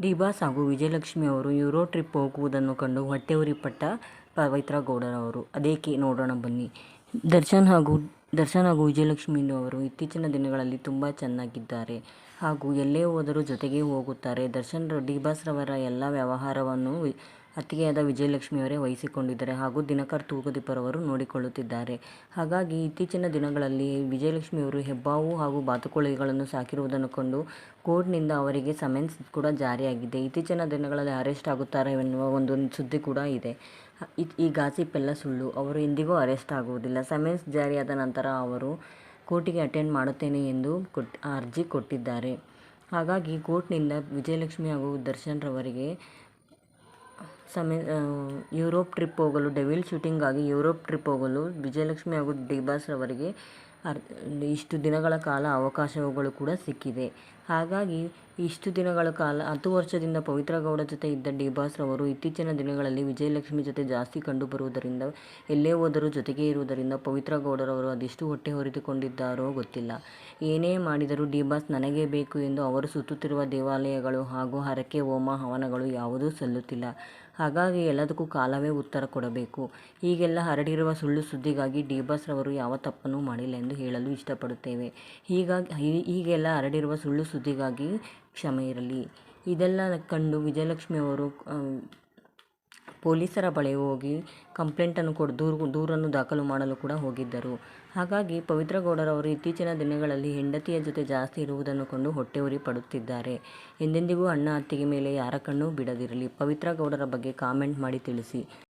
D-boss ಹಾಗೂ ವಿಜಯಲಕ್ಷ್ಮಿ ಅವರು euro trip ಹೋಗುವುದನ್ನು ಕಂಡು ಹೊಟ್ಟೆಯುರಿಪಟ್ಟ ಪವಿತ್ರ ಗೌಡರವರು. ಅದೇಕೆ ನೋಡೋಣ ಬನ್ನಿ. ದರ್ಶನ್ ಹಾಗೂ ದರ್ಶನ್ ಹಾಗೂ ವಿಜಯಲಕ್ಷ್ಮಿ ಅವರು ಇತ್ತೀಚಿನ ದಿನಗಳಲ್ಲಿ ತುಂಬ ಚೆನ್ನಾಗಿದ್ದಾರೆ ಹಾಗೂ ಎಲ್ಲೇ ಹೋದರೂ ಜೊತೆಗೆ ಹೋಗುತ್ತಾರೆ. ದರ್ಶನ್ ಡಿಬಾಸ್ರವರ ಎಲ್ಲ ವ್ಯವಹಾರವನ್ನು ಅತ್ತಿಗೆಯಾದ ವಿಜಯಲಕ್ಷ್ಮಿಯವರೇ ವಹಿಸಿಕೊಂಡಿದ್ದಾರೆ ಹಾಗೂ ದಿನಕರ್ ತೂಗುದೀಪರವರು ನೋಡಿಕೊಳ್ಳುತ್ತಿದ್ದಾರೆ. ಹಾಗಾಗಿ ಇತ್ತೀಚಿನ ದಿನಗಳಲ್ಲಿ ವಿಜಯಲಕ್ಷ್ಮಿಯವರು ಹೆಬ್ಬಾವು ಹಾಗೂ ಬಾತುಕೋಳಿಗಳನ್ನು ಸಾಕಿರುವುದನ್ನು ಕಂಡು ಕೋರ್ಟ್ನಿಂದ ಅವರಿಗೆ ಸಮನ್ಸ್ ಕೂಡ ಜಾರಿಯಾಗಿದೆ. ಇತ್ತೀಚಿನ ದಿನಗಳಲ್ಲಿ ಅರೆಸ್ಟ್ ಆಗುತ್ತಾರೆ ಎನ್ನುವ ಒಂದು ಸುದ್ದಿ ಕೂಡ ಇದೆ. ಈ ಗಾಸಿಪ್ ಎಲ್ಲ ಸುಳ್ಳು. ಅವರು ಎಂದಿಗೂ ಅರೆಸ್ಟ್ ಆಗುವುದಿಲ್ಲ. ಸಮನ್ಸ್ ಜಾರಿಯಾದ ನಂತರ ಅವರು ಕೋರ್ಟಿಗೆ ಅಟೆಂಡ್ ಮಾಡುತ್ತೇನೆ ಎಂದು ಅರ್ಜಿ ಕೊಟ್ಟಿದ್ದಾರೆ. ಹಾಗಾಗಿ ಕೋರ್ಟ್ನಿಂದ ವಿಜಯಲಕ್ಷ್ಮಿ ಹಾಗೂ ದರ್ಶನ್ ರವರಿಗೆ ಯುರೋಪ್ ಟ್ರಿಪ್ ಹೋಗಲು, ಡೆವಿಲ್ ಶೂಟಿಂಗ್ಗಾಗಿ ಯುರೋಪ್ ಟ್ರಿಪ್ ಹೋಗಲು ವಿಜಯಲಕ್ಷ್ಮಿ ಹಾಗೂ ಡಿ-ಬಾಸ್ ರವರಿಗೆ ಇಷ್ಟು ದಿನಗಳ ಕಾಲ ಅವಕಾಶಗಳು ಕೂಡ ಸಿಕ್ಕಿದೆ. ಹಾಗಾಗಿ ಇಷ್ಟು ದಿನಗಳ ಕಾಲ, ಹತ್ತು ವರ್ಷದಿಂದ ಪವಿತ್ರ ಗೌಡ ಜೊತೆ ಇದ್ದ ಡಿ-ಬಾಸ್ ರವರು ಇತ್ತೀಚಿನ ದಿನಗಳಲ್ಲಿ ವಿಜಯಲಕ್ಷ್ಮಿ ಜೊತೆ ಜಾಸ್ತಿ ಕಂಡುಬರುವುದರಿಂದ, ಎಲ್ಲೇ ಹೋದರೂ ಜೊತೆಗೇ ಇರುವುದರಿಂದ ಪವಿತ್ರ ಗೌಡರವರು ಅದೆಷ್ಟು ಹೊಟ್ಟೆ ಹೊರಿದುಕೊಂಡಿದ್ದಾರೋ ಗೊತ್ತಿಲ್ಲ. ಏನೇ ಮಾಡಿದರೂ ಡಿ-ಬಾಸ್ ನನಗೇ ಬೇಕು ಎಂದು ಅವರು ಸುತ್ತುತ್ತಿರುವ ದೇವಾಲಯಗಳು ಹಾಗೂ ಹರಕೆ, ಹೋಮ, ಹವನಗಳು ಯಾವುದೂ ಸಲ್ಲುತ್ತಿಲ್ಲ. ಹಾಗಾಗಿ ಎಲ್ಲದಕ್ಕೂ ಕಾಲವೇ ಉತ್ತರ ಕೊಡಬೇಕು. ಈಗೆಲ್ಲ ಹರಡಿರುವ ಸುಳ್ಳು ಸುದ್ದಿಗಾಗಿ ಡಿ-ಬಾಸ್ ರವರು ಯಾವ ತಪ್ಪನ್ನು ಮಾಡಿಲ್ಲ ಎಂದು ಹೇಳಲು ಇಷ್ಟಪಡುತ್ತೇವೆ. ಹೀಗಾಗಿ ಈಗೆಲ್ಲ ಹರಡಿರುವ ಸುಳ್ಳು ಸುದ್ದಿಗಾಗಿ ಕ್ಷಮೆ ಇರಲಿ. ಇದೆಲ್ಲ ಕಂಡು ವಿಜಯಲಕ್ಷ್ಮಿ ಅವರು ಪೊಲೀಸರ ಬಳಿ ಹೋಗಿ ಕಂಪ್ಲೇಂಟನ್ನು ಕೊಟ್ಟು ದೂರನ್ನು ದಾಖಲು ಮಾಡಲು ಕೂಡ ಹೋಗಿದ್ದರು. ಹಾಗಾಗಿ ಪವಿತ್ರ ಗೌಡರವರು ಇತ್ತೀಚಿನ ದಿನಗಳಲ್ಲಿ ಹೆಂಡತಿಯ ಜೊತೆ ಜಾಸ್ತಿ ಇರುವುದನ್ನು ಕಂಡು ಉರಿ ಪಡುತ್ತಿದ್ದಾರೆ. ಎಂದೆಂದಿಗೂ ಅಣ್ಣ ಅತ್ತಿಗೆ ಮೇಲೆ ಯಾರ ಕಣ್ಣೂ ಬಿಡದಿರಲಿ. ಪವಿತ್ರ ಗೌಡರ ಬಗ್ಗೆ ಕಾಮೆಂಟ್ ಮಾಡಿ ತಿಳಿಸಿ.